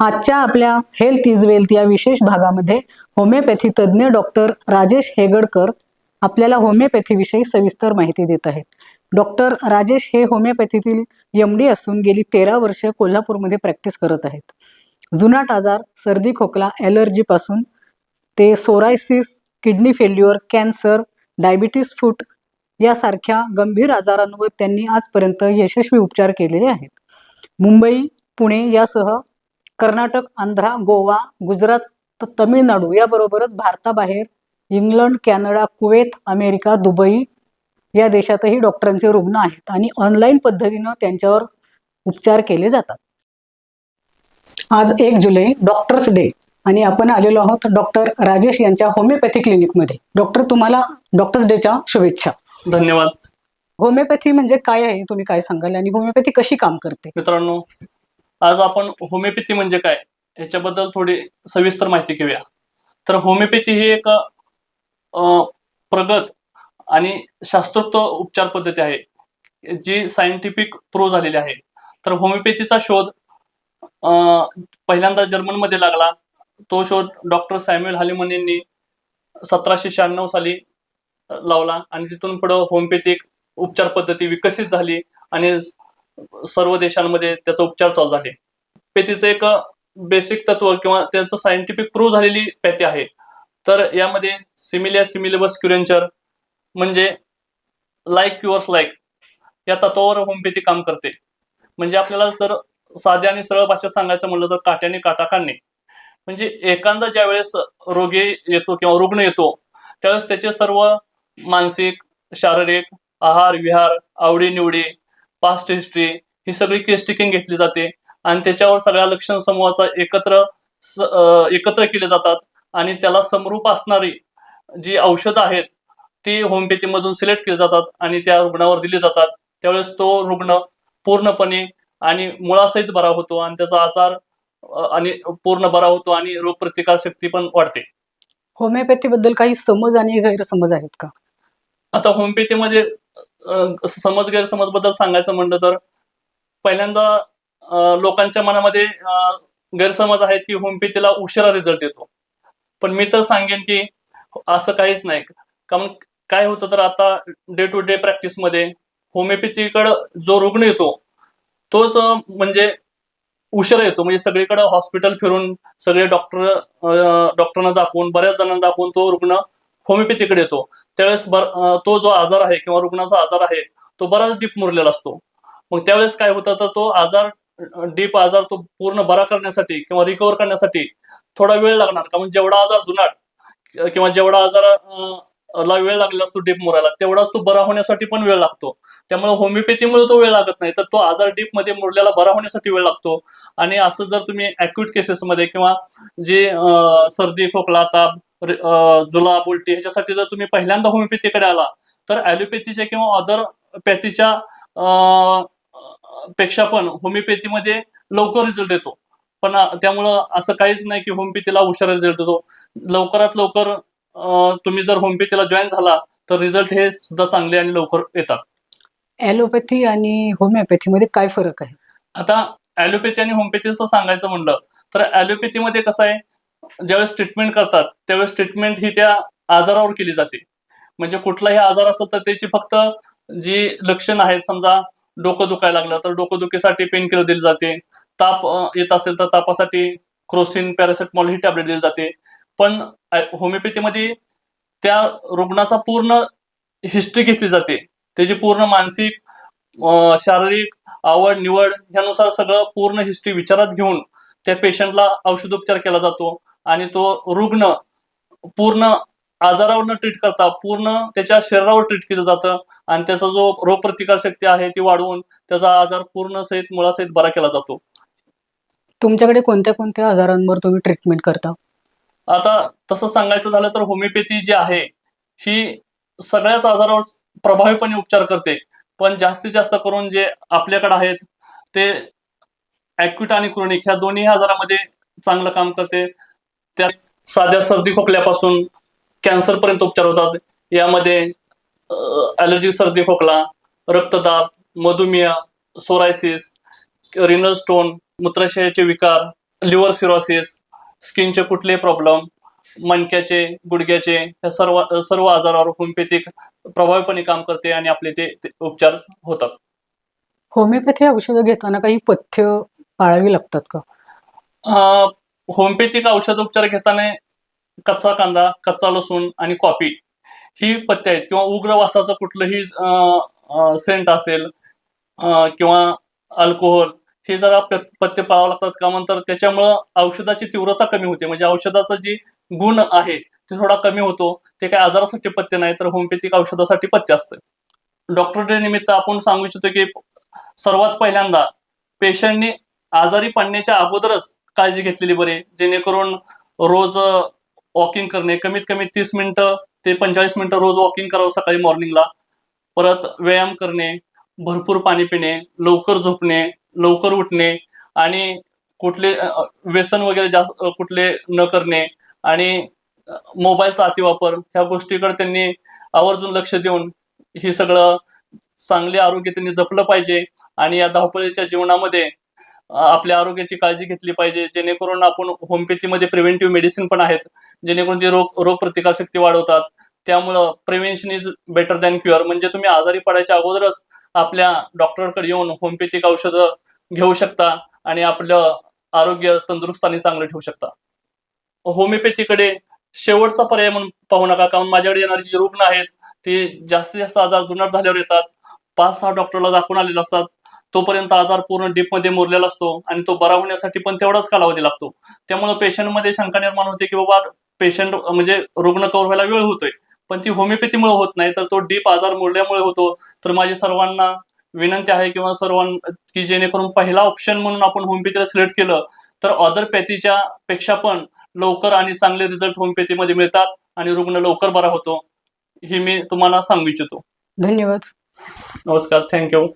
आजच्या आपल्या health is wealth या विशेष भागामध्ये होमिओपॅथी तज्ज्ञ डॉक्टर राजेश हेगडकर आपल्याला होमिओपॅथीविषयी सविस्तर माहिती देत आहेत. डॉक्टर राजेश हे होमिओपॅथीतील एम डी असून गेली तेरा वर्ष कोल्हापूरमध्ये प्रॅक्टिस करत आहेत. जुनाट आजार सर्दी खोकला ॲलर्जीपासून ते psoriasis kidney failure cancer diabetes foot यासारख्या गंभीर आजारांवर त्यांनी आजपर्यंत यशस्वी उपचार केलेले आहेत. मुंबई पुणे यासह कर्नाटक आंध्रा गोवा गुजरात तमिळनाडू याबरोबरच भारताबाहेर England Canada Kuwait America Dubai या देशातही डॉक्टरांचे रुग्ण आहेत आणि ऑनलाईन पद्धतीनं त्यांच्यावर उपचार केले जातात. आज एक जुलै डॉक्टर्स डे आणि आपण आलेलो आहोत डॉक्टर राजेश यांच्या होमिओपॅथी क्लिनिकमध्ये. डॉक्टर तुम्हाला डॉक्टर्स डेच्या शुभेच्छा. धन्यवाद. होमिओपॅथी म्हणजे काय आहे? तुम्ही काय सांगाल? आणि होमिओपॅथी कशी काम करते? मित्रांनो आज आपण होमिओपॅथी म्हणजे काय? याच्याबद्दल थोडी सविस्तर माहिती घेऊया. तर होमिओपॅथी ही एक प्रगत आणि शास्त्रोक्त उपचार पद्धती आहे जी सायंटिफिक प्रूव्ह झालेली आहे. तर होमिओपॅथीचा शोध पहिल्यांदा जर्मनमध्ये लागला. तो शोध डॉक्टर सॅम्युअल हालिमन यांनी सतराशे शहाण्णव साली लावला आणि तिथून पुढं होमिओपॅथिक उपचार पद्धती विकसित झाली आणि सर्व देशांमध्ये त्याचा उपचार चालू झाले पॅथीचं एक बेसिक तत्व किंवा त्याचं सायंटिफिक प्रूव्ह झालेली पॅथी आहे. तर यामध्ये सिमिलिया सिमिलेबस क्युरेंचर म्हणजे लाईक क्युअर्स लाईक या तत्वावर होमपेथी काम करते. म्हणजे आपल्याला जर साध्या आणि सरळ भाषेत सांगायचं म्हणलं तर काट्याने काटा काढणे. म्हणजे एखादा ज्या वेळेस रोगी येतो किंवा रुग्ण येतो त्यावेळेस त्याचे सर्व मानसिक शारीरिक आहार विहार आवडीनिवडी पास्ट हिस्ट्री ही सगळी केस टिकिंग घेतली जाते. आणि त्याच्यावर सगळ्या लक्षण समूहाचा एकत्र एकत्र केले जातात. आणि त्याला समरूप असणारी जी औषधं आहेत ती होमिओपॅथीमधून सिलेक्ट केली जातात आणि त्या रुग्णावर दिली जातात. त्यावेळेस तो रुग्ण पूर्णपणे आणि मुळासहित बरा होतो आणि त्याचा आजार आणि पूर्ण बरा होतो आणि रोगप्रतिकार शक्ती पण वाढते. होमिओपॅथी बद्दल काही समज आणि गैरसमज आहेत का? आता होमिओपॅथीमध्ये समज गैरसमजबद्दल सांगायचं म्हणलं तर पहिल्यांदा लोकांच्या मनामध्ये गैरसमज आहेत की होमिओपॅथीला उशिरा रिझल्ट येतो. पण मी तर सांगेन की असं काहीच नाही. कारण काय होतं तर आता डे टू डे प्रॅक्टिसमध्ये होमिओपॅथीकडं जो रुग्ण येतो तोच म्हणजे उशिरा येतो. म्हणजे सगळीकडे हॉस्पिटल फिरून सगळे डॉक्टर डॉक्टरना दाखवून बऱ्याच जणांना दाखवून तो रुग्ण होमिओपॅथीकडे येतो. त्यावेळेस बर तो जो आजार आहे किंवा रुग्णाचा आजार आहे तो बराच डीप मुरलेला असतो. मग त्यावेळेस काय होतं तर तो आजार डीप आजार तो पूर्ण बरा करण्यासाठी किंवा रिकवर करण्यासाठी थोडा वेळ लागणार. का जेवढा आजार जुनाट किंवा जेवढा आजार ला वेळ लागलेला असतो डीप मुरायला तेवढाच तो बरा होण्यासाठी पण वेळ लागतो. त्यामुळे होमिओपॅथीमुळे तो वेळ लागत नाही तर तो आजार डीपमध्ये मुरलेला बरा होण्यासाठी वेळ लागतो. आणि असं जर तुम्ही अॅक्यूट केसेसमध्ये किंवा जे सर्दी खोकला ताप जुलाब उलटी ह्याच्यासाठी जर तुम्ही पहिल्यांदा होमिओपॅथीकडे आला तर ॲलोपॅथीच्या किंवा अदर पॅथीच्या अं, पेक्षा पण होमिओपॅथीमध्ये लवकर रिझल्ट येतो. पण त्यामुळं असं काहीच नाही की होमिओपॅथीला उशिरा रिझल्ट येतो. लवकरात लवकर तुम्ही जर होमिओपॅथीला जॉईन झाला तर रिझल्ट हे सुद्धा चांगले आणि लवकर येतात. ॲलोपॅथी आणि होमिओपॅथीमध्ये काय फरक आहे? आता ॲलोपॅथी आणि होमिओपॅथीचं सांगायचं म्हणलं तर ॲलोपॅथीमध्ये कसं आहे ज्यावेळेस ट्रीटमेंट करतात त्यावेळेस ट्रीटमेंट ही त्या आजारावर केली जाते. म्हणजे कुठलाही आजार असेल तर त्याची फक्त जी लक्षण आहेत समजा डोकं दुखायला लागलं तर डोकं दुखीसाठी पेन किलर दिली जाते. ताप येत असेल तर तापासाठी क्रोसिन पॅरासिटमॉल ही टॅबलेट दिली जाते. पण होमिओपॅथीमध्ये त्या रुग्णाचा पूर्ण हिस्ट्री घेतली जाते. त्याची पूर्ण मानसिक शारीरिक आवड निवड यानुसार सगळं पूर्ण हिस्ट्री विचारात घेऊन त्या पेशंटला औषधोपचार केला जातो. आणि तो रुग्ण पूर्ण आजारावर ट्रीट करता पूर्ण त्याच्या शरीरावर ट्रीट केलं जातं. आणि त्याचा जो रोगप्रतिकार शक्ती आहे ती वाढवून त्याचा आजार पूर्ण सहित मुळासहित बरा केला जातो. तुमच्याकडे कोणत्या कोणत्या आजारांवर तुम्ही ट्रीटमेंट करता? आता तसं सांगायचं झालं तर होमिओपॅथी जी आहे ही सगळ्याच आजारावर प्रभावीपणे उपचार करते. पण जास्तीत जास्त करून जे आपल्याकडे आहेत ते ॲक्यूट आणि क्रोनिक ह्या दोन्ही आजारामध्ये चांगलं काम करते. त्यात साध्या सर्दी खोकल्यापासून कॅन्सर पर्यंत उपचार होतात. यामध्ये ॲलर्जी सर्दी खोकला रक्तदाब मधुमेह सोरायसिस रिनल स्टोन मूत्राशयाचे विकार लिव्हर सिरोसिस स्किनचे कुठले प्रॉब्लेम मणक्याचे गुडघ्याचे या सर्व सर्व आजारावर होमिओपॅथिक प्रभावीपणे काम करते आणि आपले ते ते उपचार होतात. होमिओपॅथी औषधं घेताना काही पथ्य पाळावी लागतात का? होमिओपॅथिक औषध उपचार घेताना कच्चा कांदा कच्चा लसूण आणि कॉफी ही पथ्य आहेत. किंवा उग्र वासाचं कुठलंही सेंट असेल किंवा अल्कोहोल हे जरा पत्ते पथ्य पाळावं लागतात. का म्हणतात त्याच्यामुळं औषधाची तीव्रता कमी होते. म्हणजे औषधाचं जी गुण आहे ते थोडा कमी होतो. ते काही आजारासाठी पथ्य नाही तर होमिओपॅथिक औषधासाठी पथ्य असतं. डॉक्टर डे निमित्त आपण सांगू इच्छितो की सर्वात पहिल्यांदा पेशंटनी आजारी पडण्याच्या अगोदरच काळजी घेतलेली बरे. जेणेकरून रोज वॉकिंग करणे कमीत कमी तीस मिनिटं ते पंचेचाळीस मिनिटं रोज वॉकिंग करावं सकाळी मॉर्निंगला परत व्यायाम करणे भरपूर पाणी पिणे लवकर झोपणे लवकर उठणे आणि कुठले व्यसन वगैरे जास्त कुठले न करणे आणि मोबाईलचा अतिवापर. ह्या गोष्टीकडे त्यांनी आवर्जून लक्ष देऊन हे सगळं चांगले आरोग्य त्यांनी जपलं पाहिजे आणि या धावपळीच्या जीवनामध्ये आपल्या आरोग्याची काळजी घेतली पाहिजे. जेणेकरून आपण होमिओपॅथीमध्ये प्रिव्हेंटिव्ह मेडिसिन पण आहेत. जेणेकरून ते रोग रोगप्रतिकार शक्ती वाढवतात. त्यामुळं prevention is better than cure म्हणजे तुम्ही आजारी पडायच्या अगोदरच आपल्या डॉक्टरकडे येऊन होमिओपॅथिक औषधं घेऊ शकता आणि आपलं आरोग्य तंदुरुस्त आणि चांगलं ठेवू शकता. होमिओपॅथीकडे शेवटचा पर्याय म्हणून पाहू नका. कारण माझ्याकडे येणारे जे रुग्ण आहेत ते जास्तीत जास्त आजार जुनाट झाल्यावर येतात. पाच सहा डॉक्टरला दाखवून आलेले असतात. तोपर्यंत आजार पूर्ण डीपमध्ये मुरलेला असतो आणि तो बरा होण्यासाठी पण तेवढाच कालावधी लागतो. त्यामुळे पेशंटमध्ये शंका निर्माण होते की बाबा पेशंट म्हणजे रुग्ण कव्हर व्हायला वेळ होतोय. पण ती होमिओपॅथीमुळे होत नाही तर तो डीप आजार मुरल्यामुळे होतो. तर माझी सर्वांना विनंती आहे किंवा सर्वांना की जेणेकरून पहिला ऑप्शन म्हणून आपण होमिओपॅथीला सिलेक्ट केलं तर अदर पॅथीच्या पेक्षा पण लवकर आणि चांगले रिझल्ट होमिओपॅथीमध्ये मिळतात आणि रुग्ण लवकर बरा होतो हे मी तुम्हाला सांगू इच्छितो. धन्यवाद. नमस्कार थँक्यू